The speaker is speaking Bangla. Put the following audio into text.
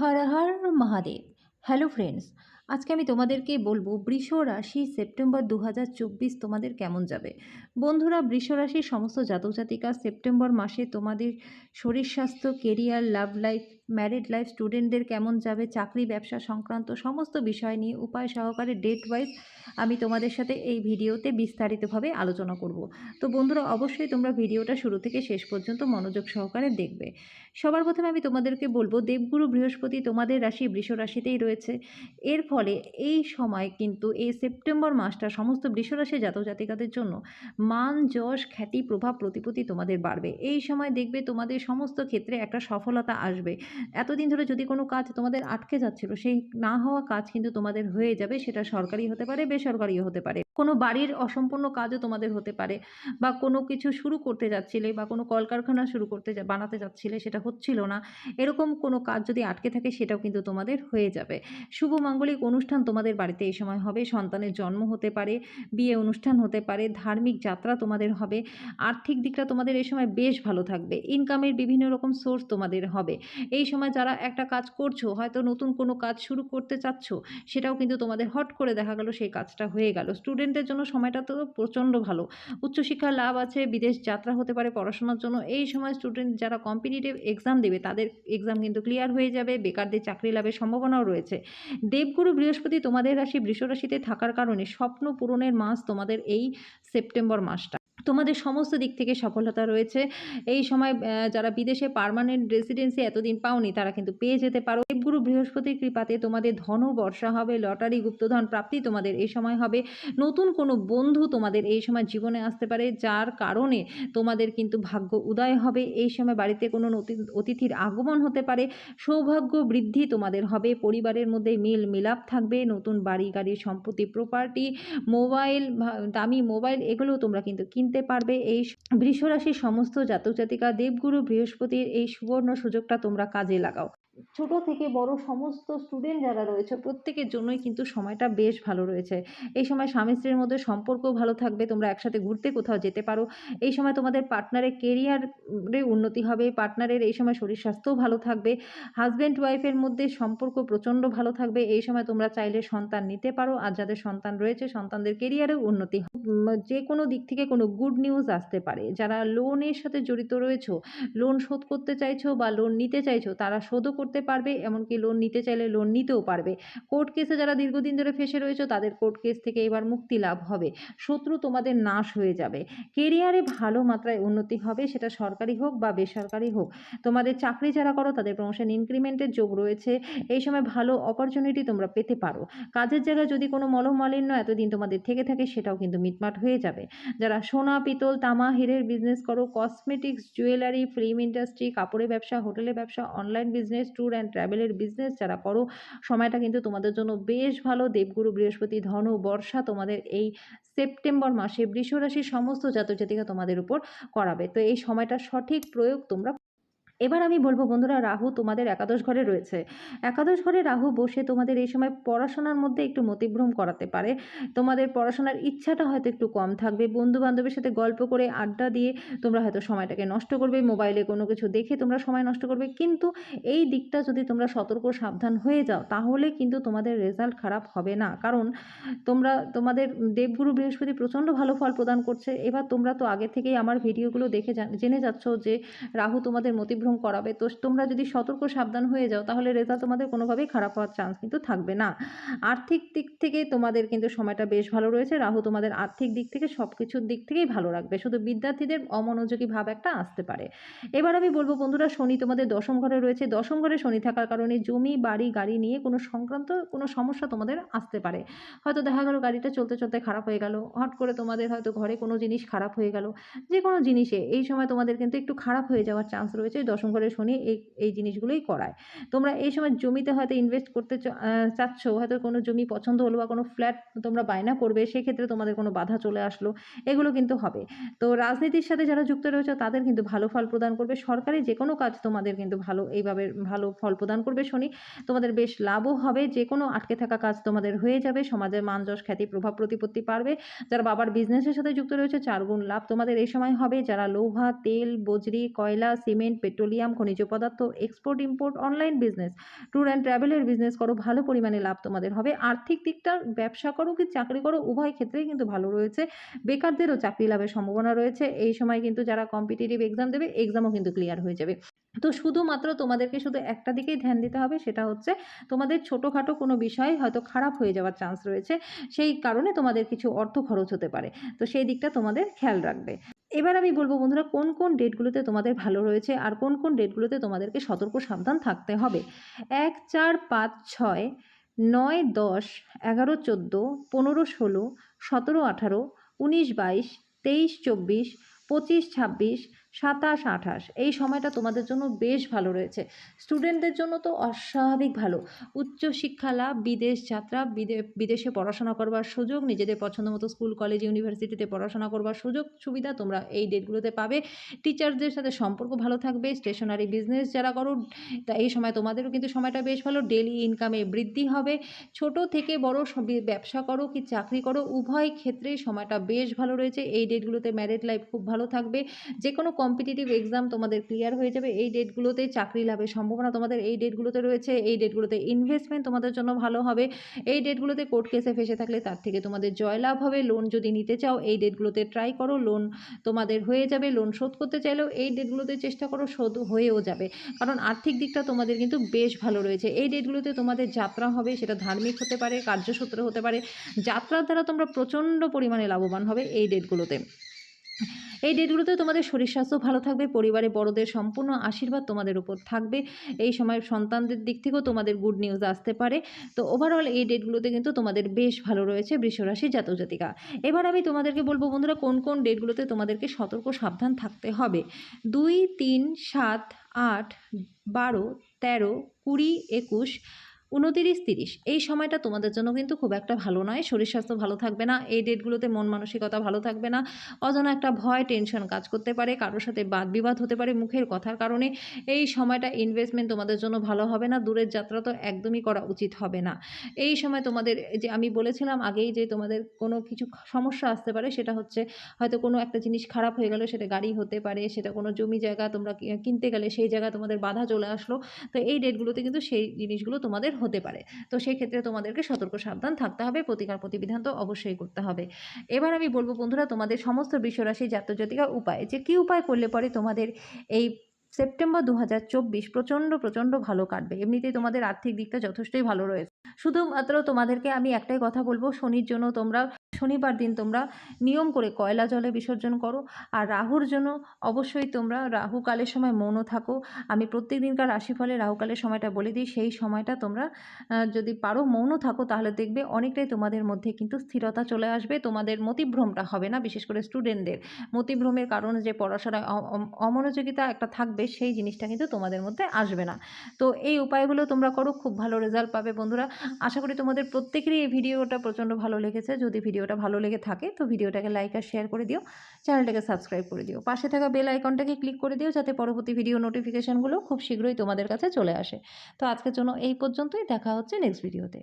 হর হর মহাদেব। হ্যালো ফ্রেন্ডস আজকে আমি তোমাদেরকে বলব বৃষ রাশি সেপ্টেম্বর দু হাজার চব্বিশ তোমাদের কেমন যাবে? বন্ধুরা, বৃষ রাশির সমস্ত জাতক জাতিকা সেপ্টেম্বর মাসে তোমাদের শরীর স্বাস্থ্য career love life married life স্টুডেন্টদের কেমন যাবে, চাকরি, ব্যবসা সংক্রান্ত সমস্ত বিষয় নিয়ে উপায় সহকারে ডেট ওয়াইজ আমি তোমাদের সাথে এই ভিডিওতে বিস্তারিতভাবে আলোচনা করব। তো বন্ধুরা, অবশ্যই তোমরা ভিডিওটা শুরু থেকে শেষ পর্যন্ত মনোযোগ সহকারে দেখবে। সবার প্রথমে আমি তোমাদেরকে বলব, দেবগুরু বৃহস্পতি তোমাদের রাশি, বৃষ রাশিতেই রয়েছে। এর এই সময় কিন্তু এই সেপ্টেম্বর মাসটা সমস্ত বৃষরাশি জাতক জাতিকাদের জন্য মান, যশ, খ্যাতি, প্রভাব, প্রতিপত্তি তোমাদের বাড়বে। এই সময় দেখবে তোমাদের সমস্ত ক্ষেত্রে একটা সফলতা আসবে। এতদিন ধরে যদি কোনো কাজ তোমাদের আটকে যাচ্ছিল, সেই না হওয়া কাজ কিন্তু তোমাদের হয়ে যাবে, সেটা সরকারি হতে পারে, বেসরকারিও হতে পারে। কোনো বাড়ির অসম্পূর্ণ কাজও তোমাদের হতে পারে বা কোনো কিছু শুরু করতে যাচ্ছিলে বা কোনো কলকারখানা শুরু করতে বানাতে যাচ্ছিলে, সেটা হচ্ছিল না। এরকম কোনো কাজ যদি আটকে থাকে, সেটাও কিন্তু তোমাদের হয়ে যাবে। শুভ, মাঙ্গলিক অনুষ্ঠান তোমাদের বাড়িতে এই সময় হবে। সন্তানের জন্ম হতে পারে, বিয়ে অনুষ্ঠান হতে পারে, ধার্মিক যাত্রা তোমাদের হবে। আর্থিক দিকটা তোমাদের এই সময় বেশ ভালো থাকবে। ইনকামের বিভিন্ন রকম সোর্স তোমাদের হবে। এই সময় যারা একটা কাজ করছ, হয়তো নতুন কোনো কাজ শুরু করতে চাচ্ছ, সেটাও কিন্তু তোমাদের হট করে দেখা গেল সেই কাজটা হয়ে গেল। স্টুডেন্টদের জন্য সময়টা তো প্রচণ্ড ভালো। উচ্চশিক্ষার লাভ আছে, বিদেশ যাত্রা হতে পারে পড়াশোনার জন্য। এই সময় স্টুডেন্ট যারা কম্পিটিটিভ এক্সাম দেবে, তাদের এক্সাম কিন্তু ক্লিয়ার হয়ে যাবে। বেকারদের চাকরি লাভের সম্ভাবনাও রয়েছে। দেবগুরু বৃহস্পতি তোমাদের রাশি বৃষ রাশিতে থাকার কারণে স্বপ্ন পূরণের মাস তোমাদের এই সেপ্টেম্বর মাসটা। তোমাদের সমস্ত দিক থেকে সফলতা রয়েছে। এই সময় যারা বিদেশে পার্মানেন্ট রেসিডেন্সি এতদিন পাওনি, তারা কিন্তু পেয়ে যেতে পারো। দেবগুরু বৃহস্পতির কৃপাতে তোমাদের ধন বর্ষা হবে, লটারি গুপ্তধন প্রাপ্তি তোমাদের এই সময় হবে। নতুন কোনো বন্ধু তোমাদের এই সময় জীবনে আসতে পারে, যার কারণে তোমাদের কিন্তু ভাগ্য উদয় হবে। এই সময় বাড়িতে কোনো অতিথির আগমন হতে পারে। সৌভাগ্য বৃদ্ধি তোমাদের হবে। পরিবারের মধ্যে মিল মিলাপ থাকবে। নতুন বাড়ি, গাড়ি, সম্পত্তি প্রপার্টি মোবাইল দামি মোবাইল এগুলো তোমরা কিন্তু কিনতে পারবে। এই বৃষ রাশির সমস্ত জাতক জাতিকা দেবগুরু বৃহস্পতির এই সুবর্ণ সুযোগটা তোমরা কাজে লাগাও। ছোট থেকে বড় সমস্ত স্টুডেন্ট যারা রয়েছে, প্রত্যেকের জন্যই কিন্তু সময়টা বেশ ভালো রয়েছে। এই সময় স্বামী স্ত্রীর মধ্যে সম্পর্কও ভালো থাকবে, তোমরা একসাথে ঘুরতে কোথাও যেতে পারো। এই সময় তোমাদের পার্টনারের কেরিয়ারে উন্নতি হবে পার্টনারের এই সময় শরীর স্বাস্থ্যও ভালো থাকবে হাজব্যান্ড ওয়াইফের মধ্যে সম্পর্ক প্রচণ্ড ভালো থাকবে, এই সময় তোমরা চাইলে সন্তান নিতে পারো, আর যাদের সন্তান রয়েছে, সন্তানদের কেরিয়ারেও উন্নতি। যে কোনো দিক থেকে কোনো গুড নিউজ আসতে পারে। যারা লোনের সাথে জড়িত রয়েছো লোন শোধ করতে চাইছো বা লোন নিতে চাইছো, তারা শোধও করতে পারবে, এমনকি লোন নিতে চাইলে লোন নিতেও পারবে। কোর্ট কেসে যারা দীর্ঘদিন ধরে ফেসে রয়েছে, তাদের কোর্ট কেস থেকে এবার মুক্তি লাভ হবে। শত্রু তোমাদের নাশ হয়ে যাবে। কেরিয়ারে ভালো মাত্রায় উন্নতি হবে, সেটা সরকারি হোক বা বেসরকারি হোক। তোমাদের চাকরি যারা করো, তাদের প্রমোশন ইনক্রিমেন্টের যোগ রয়েছে। এই সময় ভালো অপরচুনিটি তোমরা পেতে পারো। কাজের জায়গায় যদি কোনো মলমালিন্য এতদিন তোমাদের থেকে থাকে, সেটাও কিন্তু মিটমাট হয়ে যাবে। যারা সোনা, পিতল, তামা, হীরের বিজনেস করো কসমেটিক্স জুয়েলারি ফিল্ম ইন্ডাস্ট্রি কাপড়ের ব্যবসা হোটেলের ব্যবসা অনলাইন বিজনেস ট্যুর অ্যান্ড ট্রাভেলের বিজনেস যারা করো, সময়টা কিন্তু তোমাদের জন্য বেশ ভালো। দেবগুরু, বৃহস্পতি, ধনু, বর্ষা তোমাদের এই সেপ্টেম্বর মাসে বৃষ রাশির সমস্ত জাতক জাতিকা তোমাদের উপর করাবে। তো এই সময়টা সঠিক প্রয়োগ তোমরা এবার আমি বলব বন্ধুরা, রাহু তোমাদের একাদশ ঘরে রয়েছে। একাদশ ঘরে রাহু বসে তোমাদের এই সময় পড়াশোনার মধ্যে একটু মতিভ্রম করাতে পারে। তোমাদের পড়াশোনার ইচ্ছাটা হয়তো একটু কম থাকবে। বন্ধু বান্ধবের সাথে গল্প করে আড্ডা দিয়ে তোমরা হয়তো সময়টাকে নষ্ট করবে, মোবাইলে কোনো কিছু দেখে তোমরা সময় নষ্ট করবে। কিন্তু এই দিকটা যদি তোমরা সতর্ক, সাবধান হয়ে যাও, তাহলে কিন্তু তোমাদের রেজাল্ট খারাপ হবে না। কারণ তোমরা, তোমাদের দেবগুরু বৃহস্পতি প্রচণ্ড ভালো ফল প্রদান করছে। এবার তোমরা তো আগে থেকেই আমার ভিডিওগুলো দেখে জান- যাচ্ছ যে রাহু তোমাদের মতিভ্রম করাবে। তো তোমরা যদি সতর্ক, সাবধান হয়ে যাও, তাহলে রেজাল্ট তোমাদের কোনোভাবেই খারাপ হওয়ার চান্স কিন্তু থাকবে না। আর্থিক দিক থেকে তোমাদের কিন্তু সময়টা বেশ ভালো রয়েছে। রাহু তোমাদের আর্থিক দিক থেকে সব কিছুর দিক থেকেই ভালো রাখবে। শুধু বিদ্যার্থীদের অমনোযোগী ভাব একটা আসতে পারে। এবার আমি বলব বন্ধুরা, শনি তোমাদের দশম ঘরে রয়েছে। দশম ঘরে শনি থাকার কারণে জমি, বাড়ি, গাড়ি নিয়ে কোনো সংক্রান্ত কোনো সমস্যা তোমাদের আসতে পারে। হয়তো দেখা গেলো গাড়িটা চলতে চলতে খারাপ হয়ে গেল। হট করে তোমাদের হয়তো ঘরে কোনো জিনিস খারাপ হয়ে গেল। যে কোনো জিনিসে এই সময় তোমাদের কিন্তু একটু খারাপ হয়ে যাওয়ার চান্স রয়েছে। দশম ঘরে শনি এই এই জিনিসগুলোই করায়। তোমরা এই সময় জমিতে হয়তো ইনভেস্ট করতে চাচ্ছ, হয়তো কোনো জমি পছন্দ হলো বা কোনো ফ্ল্যাট তোমরা বায়না করবে, সেক্ষেত্রে তোমাদের কোনো বাধা চলে আসলো, এগুলো কিন্তু হবে। তো রাজনীতির সাথে যারা যুক্ত রয়েছে, তাদের কিন্তু ভালো ফল প্রদান করবে। সরকারি যে কোনো কাজ তোমাদের কিন্তু ভালো, এইভাবে ভালো ফল প্রদান করবে শনি। তোমাদের বেশ লাভও হবে যে কোনো আটকে থাকা কাজ তোমাদের হয়ে যাবে, সমাজের মান যশ, খ্যাতি, প্রভাব, প্রতিপত্তি পারবে। যারা বাবার বিজনেসের সাথে যুক্ত রয়েছে, চার গুণ লাভ তোমাদের এই সময় হবে। যারা লোহা, তেল, বজরি, কয়লা সিমেন্ট পেট্রোল পেট্রোলিয়াম, খনিজ পদার্থ export import online business tour and ট্রাভেলের বিজনেস করো, ভালো পরিমাণে লাভ তোমাদের হবে। আর্থিক দিকটা ব্যবসা করো কি চাকরি করো, উভয় ক্ষেত্রেই কিন্তু ভালো রয়েছে। বেকারদেরও চাকরি লাভের সম্ভাবনা রয়েছে। এই সময় কিন্তু যারা কম্পিটিটিভ এক্সাম দেবে এক্সামও কিন্তু ক্লিয়ার হয়ে যাবে। তো শুধুমাত্র তোমাদেরকে শুধু একটা দিকেই ধ্যান দিতে হবে, সেটা হচ্ছে তোমাদের ছোটোখাটো কোনো বিষয় হয়তো খারাপ হয়ে যাওয়ার চান্স রয়েছে। সেই কারণে তোমাদের কিছু অর্থ খরচ হতে পারে। তো সেই দিকটা তোমাদের খেয়াল রাখবে। এবার আমি বলব বন্ধুরা, কোন কোন ডেটগুলোতে তোমাদের ভালো রয়েছে আর কোন কোন ডেটগুলোতে তোমাদেরকে সতর্ক সাবধান থাকতে হবে? এক, চার, পাঁচ, ছয়, নয়, দশ, এগারো, চোদ্দ, পনেরো, ষোলো, সতেরো, আঠারো, উনিশ, বাইশ, তেইশ, চব্বিশ, পঁচিশ, ছাব্বিশ সাতাশ, আঠাশ। এই সময়টা তোমাদের জন্য বেশ ভালো রয়েছে। স্টুডেন্টদের জন্য তো অস্বাভাবিক ভালো। উচ্চশিক্ষা লাভ, বিদেশ যাত্রা, বিদে, বিদেশে পড়াশোনা করবার সুযোগ, নিজেদের পছন্দ মতো স্কুল, কলেজ, ইউনিভার্সিটিতে পড়াশোনা করবার সুযোগ, সুবিধা তোমরা এই ডেটগুলোতে পাবে। টিচারদের সাথে সম্পর্ক ভালো থাকবে, স্টেশনারি বিজনেস যারা করো, তা এই সময় তোমাদেরও কিন্তু সময়টা বেশ ভালো। ডেলি ইনকামে বৃদ্ধি হবে। ছোট থেকে বড় ব্যবসা করো কি চাকরি করো, উভয় ক্ষেত্রেই সময়টা বেশ ভালো রয়েছে। এই ডেটগুলোতে ম্যারিড লাইফ খুব ভালো থাকবে। যে কোনো কম্পিটিটিভ এক্সাম তোমাদের ক্লিয়ার হয়ে যাবে। এই ডেটগুলোতে চাকরি লাভের সম্ভাবনা তোমাদের, এই ডেটগুলোতে রয়েছে, এই ডেটগুলোতে ইনভেস্টমেন্ট তোমাদের জন্য ভালো হবে। এই ডেটগুলোতে কোর্ট কেসে ফেসে থাকলে তার থেকে তোমাদের জয়লাভ হবে। লোন যদি নিতে চাও, এই ডেটগুলোতে ট্রাই করো। লোন তোমাদের হয়ে যাবে লোন শোধ করতে চাইলেও এই ডেটগুলোতে চেষ্টা করো, শোধ হয়েও যাবে। কারণ আর্থিক দিকটা তোমাদের কিন্তু বেশ ভালো রয়েছে। এই ডেটগুলোতে তোমাদের যাত্রা হবে, সেটা ধার্মিক হতে পারে, কার্যসূত্র হতে পারে। যাত্রার দ্বারা তোমরা প্রচণ্ড পরিমাণে লাভবান হবে এই ডেটগুলোতে এই ডেটগুলোতে তোমাদের শরীর স্বাস্থ্য ভালো থাকবে, পরিবারে বড়দের সম্পূর্ণ আশীর্বাদ তোমাদের উপর থাকবে। এই সময় সন্তানদের দিক থেকেও তোমাদের গুড নিউজ আসতে পারে। তো ওভারঅল এই ডেটগুলোতে কিন্তু তোমাদের বেশ ভালো রয়েছে বৃষরাশি জাতক জাতিকা এবার আমি তোমাদেরকে বলব বন্ধুরা, কোন কোন ডেটগুলোতে তোমাদেরকে সতর্ক সাবধান থাকতে হবে? দুই, তিন, সাত, আট, বারো, তেরো, কুড়ি, একুশ উনতিরিশ তিরিশ। এই সময়টা তোমাদের জন্য কিন্তু খুব একটা ভালো নয়। শরীর স্বাস্থ্য ভালো থাকবে না। এই ডেটগুলোতে মন মানসিকতা ভালো থাকবে না। অজানা একটা ভয়, টেনশন কাজ করতে পারে। কারোর সাথে বাদ বিবাদ হতে পারে মুখের কথার কারণে। এই সময়টা ইনভেস্টমেন্ট তোমাদের জন্য ভালো হবে না। দূরের যাত্রা তো একদমই করা উচিত হবে না। এই সময় তোমাদের যে আমি বলেছিলাম আগেই যে তোমাদের কোনো কিছু সমস্যা আসতে পারে, সেটা হচ্ছে হয়তো কোনো একটা জিনিস খারাপ হয়ে গেলো, সেটা গাড়ি হতে পারে, সেটা কোনো জমি জায়গা তোমরা কিনতে গেলে সেই জায়গা তোমাদের বাধা চলে আসলো। তো এই ডেটগুলোতে কিন্তু সেই জিনিসগুলো তোমাদের হতে পারে। তো সেই ক্ষেত্রে তোমাদেরকে সতর্ক, সাবধান থাকতে হবে। প্রতিকার প্রতিবিধান তো অবশ্যই করতে হবে। এবার আমি বলব বন্ধুরা, তোমাদের সমস্ত বিশ্বরাশি জাতজাতিকা উপায়, যে কী উপায় করলে পরে তোমাদের এই সেপ্টেম্বর দু হাজার চব্বিশ প্রচণ্ড প্রচণ্ড ভালো কাটবে। এমনিতেই তোমাদের আর্থিক দিকটা যথেষ্টই ভালো রয়েছে। শুধুমাত্র তোমাদেরকে আমি একটাই কথা বলব, শনির জন্য তোমরা শনিবার দিন তোমরা নিয়ম করে কয়লা জলে বিসর্জন করো। আর রাহুর জন্য অবশ্যই তোমরা রাহুকালের সময় মৌন থাকো। আমি প্রত্যেক দিনকার রাশিফলে রাহুকালের সময়টা বলে দিই, সেই সময়টা তোমরা যদি পারো মৌন থাকো, তাহলে দেখবে অনেকটাই তোমাদের মধ্যে কিন্তু স্থিরতা চলে আসবে। তোমাদের মতিভ্রমটা হবে না, বিশেষ করে স্টুডেন্টদের মতিভ্রমের কারণ যে পড়াশোনায় অমনোযোগিতা একটা থাকবে, সেই জিনিসটা কিন্তু তোমাদের মধ্যে আসবে না। তো এই উপায়গুলো তোমরা করো, খুব ভালো রেজাল্ট পাবে বন্ধুরা। আশা করি তোমাদের প্রত্যেকেরই এই ভিডিওটা প্রচণ্ড ভালো লেগেছে। যদি ভিডিওটা ভালো লেগে থাকে, তো ভিডিওটাকে লাইক আর শেয়ার করে দিও চ্যানেলটাকে সাবস্ক্রাইব করে দিও। পাশে থাকা বেল আইকনটাকে ক্লিক করে দিও, যাতে পরবর্তী ভিডিও নোটিফিকেশানগুলো খুব শীঘ্রই তোমাদের কাছে চলে আসে। তো আজকের জন্য এই পর্যন্তই, দেখা হচ্ছে নেক্সট ভিডিওতে